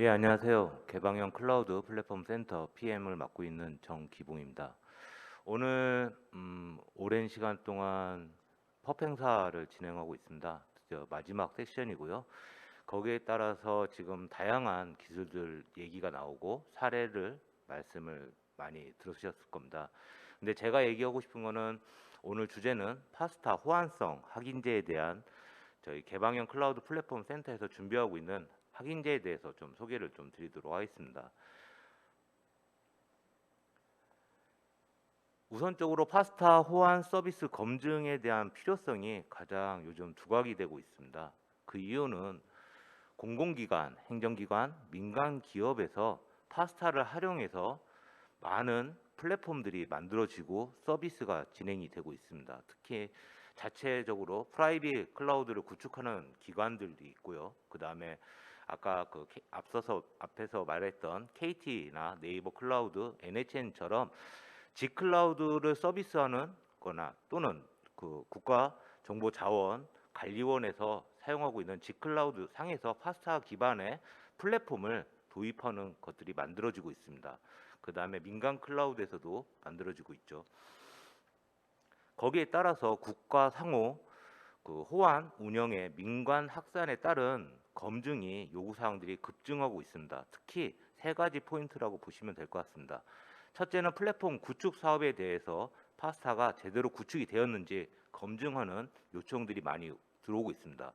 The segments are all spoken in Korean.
예, 안녕하세요. 개방형 클라우드 플랫폼 센터 PM을 맡고 있는 정기봉입니다. 오늘 음, 오랜 시간 동안 펍 행사를 진행하고 있습니다. 드디어 마지막 세션이고요. 거기에 따라서 지금 다양한 기술들 얘기가 나오고 사례를 말씀을 많이 들으셨을 겁니다. 근데 제가 얘기하고 싶은 거는 오늘 주제는 파스타 호환성 확인제에 대한 저희 개방형 클라우드 플랫폼 센터에서 준비하고 있는 확인제에 대해서 좀 소개를 좀 드리도록 하겠습니다. 우선적으로 파스타 호환 서비스 검증에 대한 필요성이 가장 요즘 두각이 되고 있습니다. 그 이유는 공공기관, 행정기관, 민간 기업에서 파스타를 활용해서 많은 플랫폼들이 만들어지고 서비스가 진행이 되고 있습니다. 특히 자체적으로 프라이빗 클라우드를 구축하는 기관들도 있고요. 그 다음에 아까 그 앞서서 앞에서 말했던 KT나 네이버 클라우드, NHN처럼 G 클라우드를 서비스하는 거나 또는 그 국가 정보 자원 관리원에서 사용하고 있는 G 클라우드 상에서 파스타 기반의 플랫폼을 도입하는 것들이 만들어지고 있습니다. 그 다음에 민간 클라우드에서도 만들어지고 있죠. 거기에 따라서 국가 상호 그 호환 운영의 민관 확산에 따른 검증이 요구 사항들이 급증하고 있습니다. 특히 세 가지 포인트라고 보시면 될 것 같습니다. 첫째는 플랫폼 구축 사업에 대해서 파스타가 제대로 구축이 되었는지 검증하는 요청들이 많이 들어오고 있습니다.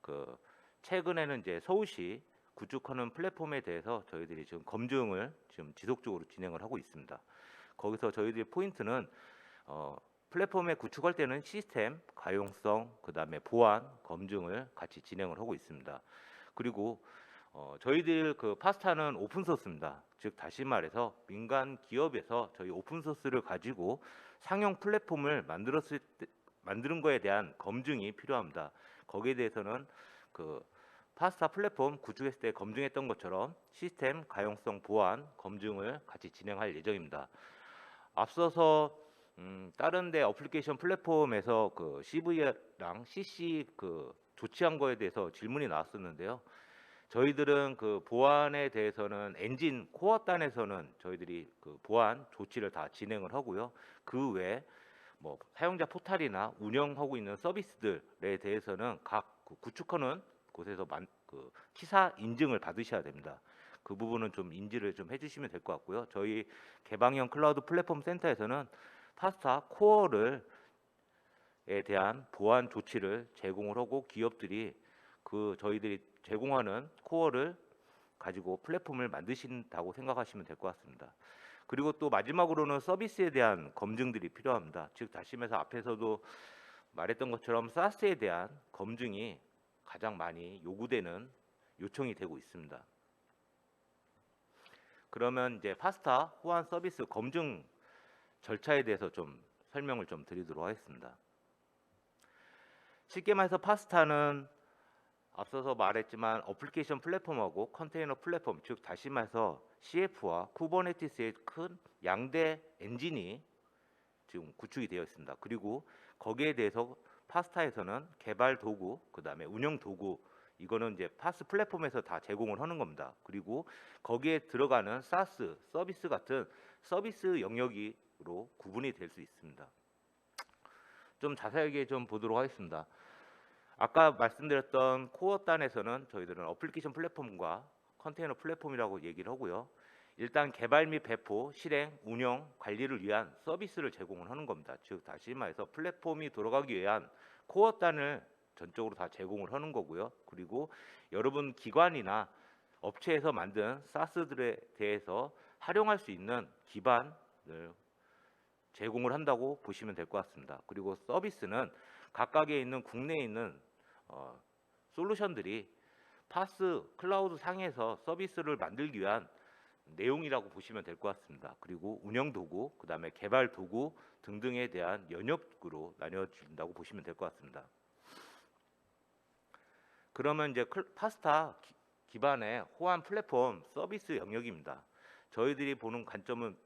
그 최근에는 이제 서울시 구축하는 플랫폼에 대해서 저희들이 지금 검증을 지금 지속적으로 진행을 하고 있습니다. 거기서 저희들의 포인트는 어, 플랫폼에 구축할 때는 시스템 가용성 그 다음에 보안 검증을 같이 진행을 하고 있습니다. 그리고 어, 저희들 그 파스타는 오픈 소스입니다. 즉 다시 말해서 민간 기업에서 저희 오픈 소스를 가지고 상용 플랫폼을 만들었을 때 만드는 거에 대한 검증이 필요합니다. 거기에 대해서는 그 파스타 플랫폼 구축했을 때 검증했던 것처럼 시스템 가용성 보안 검증을 같이 진행할 예정입니다. 앞서서 음, 다른 데 어플리케이션 플랫폼에서 그 CV랑 CC 그 조치한 거에 대해서 질문이 나왔었는데요. 저희들은 그 보안에 대해서는 엔진 코어 단에서는 저희들이 그 보안 조치를 다 진행을 하고요. 그 외에 뭐 사용자 포탈이나 운영하고 있는 서비스들에 대해서는 각 그 구축하는 곳에서 만, 그 키사 인증을 받으셔야 됩니다. 그 부분은 좀 인지를 좀 해주시면 될 것 같고요. 저희 개방형 클라우드 플랫폼 센터에서는 파스타 코어를 에 대한 보안 조치를 제공을 하고 기업들이 그 저희들이 제공하는 코어를 가지고 플랫폼을 만드신다고 생각하시면 될 것 같습니다. 그리고 또 마지막으로는 서비스에 대한 검증들이 필요합니다. 즉 다시 말해서 앞에서도 말했던 것처럼 사스에 대한 검증이 가장 많이 요구되는 요청이 되고 있습니다. 그러면 이제 파스타 호환 서비스 검증 절차에 대해서 좀 설명을 좀 드리도록 하겠습니다. 쉽게 말해서 파스타는 앞서서 말했지만 어플리케이션 플랫폼하고 컨테이너 플랫폼 즉 다시 말해서 CF와 쿠버네티스의 큰 양대 엔진이 지금 구축이 되어 있습니다. 그리고 거기에 대해서 파스타에서는 개발 도구, 그다음에 운영 도구 이거는 이제 파스 플랫폼에서 다 제공을 하는 겁니다. 그리고 거기에 들어가는 사스 서비스 같은 서비스 영역으 로 구분이 될 수 있습니다. 좀 자세하게 좀 보도록 하겠습니다. 아까 말씀드렸던 코어 단에서는 저희들은 어플리케이션 플랫폼과 컨테이너 플랫폼이라고 얘기를 하고요. 일단 개발 및 배포, 실행, 운영, 관리를 위한 서비스를 제공을 하는 겁니다. 즉 다시 말해서 플랫폼이 돌아가기 위한 코어 단을 전적으로 다 제공을 하는 거고요. 그리고 여러분 기관이나 업체에서 만든 사스들에 대해서 활용할 수 있는 기반을 제공을 한다고 보시면 될 것 같습니다. 그리고 서비스는 각각에 있는 국내에 있는 어, 솔루션들이 파스 클라우드 상에서 서비스를 만들기 위한 내용이라고 보시면 될 것 같습니다. 그리고 운영 도구, 그다음에 개발 도구 등등에 대한 연역으로 나뉘어진다고 보시면 될 것 같습니다. 그러면 이제 클- 파스타 기- 기반의 호환 플랫폼 서비스 영역입니다. 저희들이 보는 관점은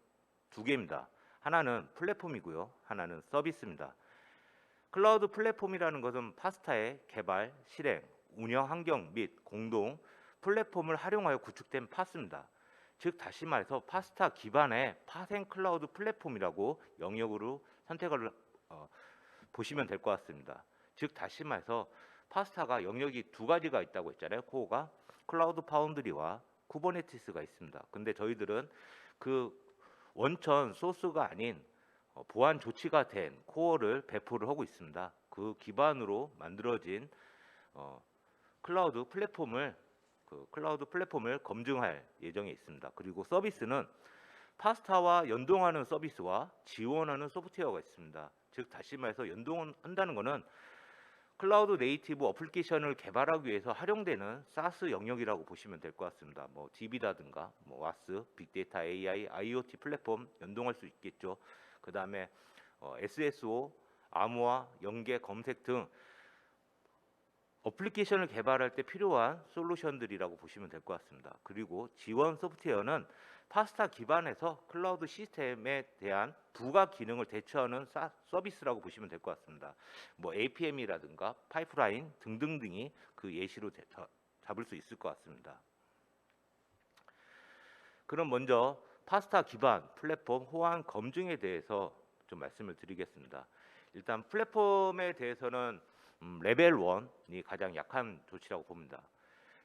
두 개입니다. 하나는 플랫폼이고요. 하나는 서비스입니다. 클라우드 플랫폼이라는 것은 파스타의 개발, 실행, 운영 환경 및 공동 플랫폼을 활용하여 구축된 파스입니다. 즉 다시 말해서 파스타 기반의 파생 클라우드 플랫폼이라고 영역으로 선택을 어, 보시면 될 것 같습니다. 즉 다시 말해서 파스타가 영역이 두 가지가 있다고 했잖아요. 코어가 클라우드 파운드리와 쿠버네티스가 있습니다. 근데 저희들은 그 원천 소스가 아닌 어, 보안 조치가 된 코어를 배포를 하고 있습니다. 그 기반으로 만들어진 어, 클라우드 플랫폼을 그 클라우드 플랫폼을 검증할 예정에 있습니다. 그리고 서비스는 파스타와 연동하는 서비스와 지원하는 소프트웨어가 있습니다. 즉 다시 말해서 연동한다는 것은 클라우드 네이티브 어플리케이션을 개발하기 위해서 활용되는 사스 영역이라고 보시면 될 것 같습니다. 뭐 DB라든가 뭐 와스, 빅데이터 AI, IoT 플랫폼 연동할 수 있겠죠. 그 다음에 어, SSO, 암호화, 연계, 검색 등 어플리케이션을 개발할 때 필요한 솔루션들이라고 보시면 될 것 같습니다. 그리고 지원 소프트웨어는 파스타 기반에서 클라우드 시스템에 대한 부가 기능을 대처하는 사- 서비스라고 보시면 될 것 같습니다. 뭐 APM이라든가 파이프라인 등등등이 그 예시로 대- 자- 잡을 수 있을 것 같습니다. 그럼 먼저 파스타 기반 플랫폼 호환 검증에 대해서 좀 말씀을 드리겠습니다. 일단 플랫폼에 대해서는 음, 레벨 1이 가장 약한 조치라고 봅니다.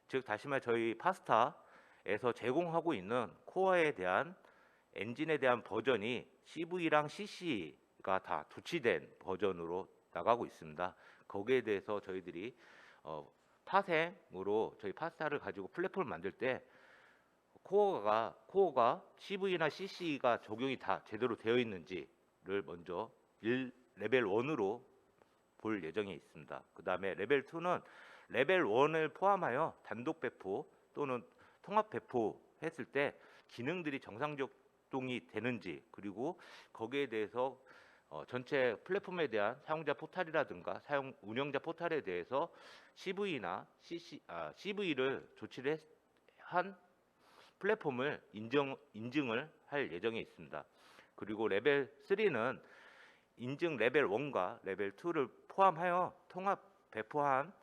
즉 다시 말해 저희 파스타 에서 제공하고 있는 코어에 대한 엔진에 대한 버전이 CV랑 CC가 다 조치된 버전으로 나가고 있습니다. 거기에 대해서 저희들이 어, 파생으로 저희 파스타를 가지고 플랫폼을 만들 때 코어가 코어가 CV나 CC가 적용이 다 제대로 되어 있는지를 먼저 1 레벨 1으로 볼 예정에 있습니다. 그 다음에 레벨 2는 레벨 1을 포함하여 단독 배포 또는 통합 배포했을 때 기능들이 정상 작동이 되는지 그리고 거기에 대해서 어, 전체 플랫폼에 대한 사용자 포탈이라든가 사용 운영자 포탈에 대해서 CV나 CC, 아, CV를 조치를 했- 한 플랫폼을 인정 인증을 할 예정에 있습니다. 그리고 레벨 3는 인증 레벨 1과 레벨 2를 포함하여 통합 배포한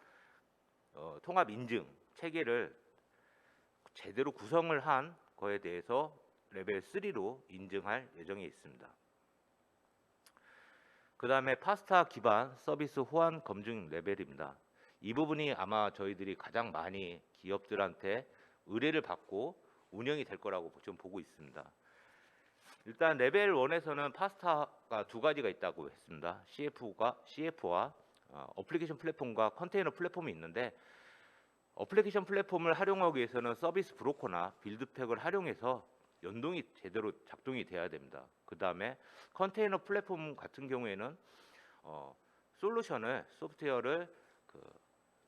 어, 통합 인증 체계를 제대로 구성을 한 거에 대해서 레벨 3로 인증할 예정에 있습니다. 그 다음에 파스타 기반 서비스 호환 검증 레벨입니다. 이 부분이 아마 저희들이 가장 많이 기업들한테 의뢰를 받고 운영이 될 거라고 좀 보고 있습니다. 일단 레벨 1에서는 파스타가 두 가지가 있다고 했습니다. CF가 CF와 어, 어플리케이션 플랫폼과 컨테이너 플랫폼이 있는데 어플리케이션 플랫폼을 활용하기 위해서는 서비스 브로커나 빌드팩을 활용해서 연동이 제대로 작동이 돼야 됩니다. 그 다음에 컨테이너 플랫폼 같은 경우에는 어, 솔루션을 소프트웨어를 그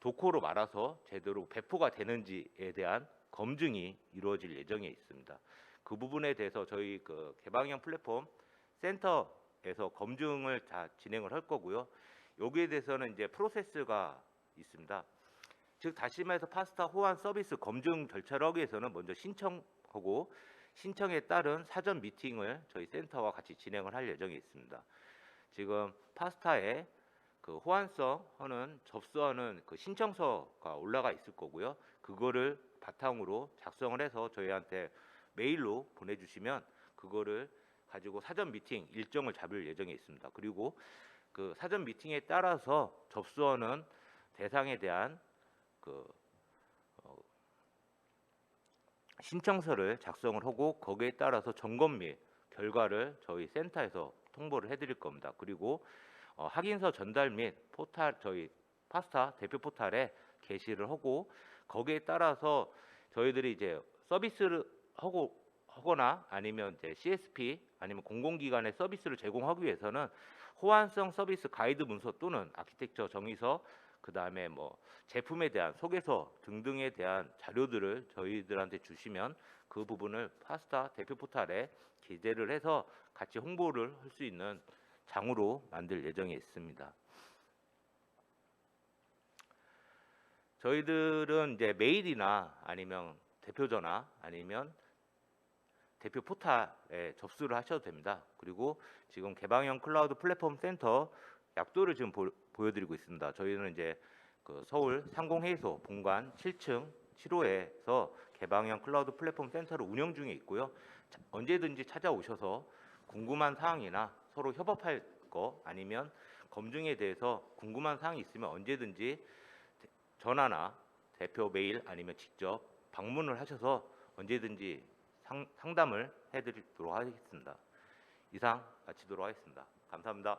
도코로 말아서 제대로 배포가 되는지에 대한 검증이 이루어질 예정에 있습니다. 그 부분에 대해서 저희 그 개방형 플랫폼 센터에서 검증을 다 진행을 할 거고요. 여기에 대해서는 이제 프로세스가 있습니다. 즉 다시 말해서 파스타 호환 서비스 검증 절차를 하기 위해서는 먼저 신청하고 신청에 따른 사전 미팅을 저희 센터와 같이 진행을 할 예정에 있습니다. 지금 파스타에 그 호환성 하는 접수하는 그 신청서가 올라가 있을 거고요. 그거를 바탕으로 작성을 해서 저희한테 메일로 보내주시면 그거를 가지고 사전 미팅 일정을 잡을 예정에 있습니다. 그리고 그 사전 미팅에 따라서 접수하는 대상에 대한 그 어, 신청서를 작성을 하고 거기에 따라서 점검 및 결과를 저희 센터에서 통보를 해드릴 겁니다. 그리고 어, 확인서 전달 및 포탈 저희 파스타 대표 포탈에 게시를 하고 거기에 따라서 저희들이 이제 서비스를 하고 하거나 아니면 이제 CSP 아니면 공공기관의 서비스를 제공하기 위해서는 호환성 서비스 가이드 문서 또는 아키텍처 정의서 그 다음에 뭐 제품에 대한 소개서 등등에 대한 자료들을 저희들한테 주시면 그 부분을 파스타 대표 포탈에 기재를 해서 같이 홍보를 할 수 있는 장으로 만들 예정에 있습니다. 저희들은 이제 메일이나 아니면 대표 전화 아니면 대표 포탈에 접수를 하셔도 됩니다. 그리고 지금 개방형 클라우드 플랫폼 센터 약도를 지금 보, 여드리고 있습니다. 저희는 이제 그 서울 상공회의소 본관 7층 7호에서 개방형 클라우드 플랫폼 센터를 운영 중에 있고요. 자- 언제든지 찾아오셔서 궁금한 사항이나 서로 협업할 거 아니면 검증에 대해서 궁금한 사항이 있으면 언제든지 대- 전화나 대표 메일 아니면 직접 방문을 하셔서 언제든지 상, 상담을 해드리도록 하겠습니다. 이상 마치도록 하겠습니다. 감사합니다.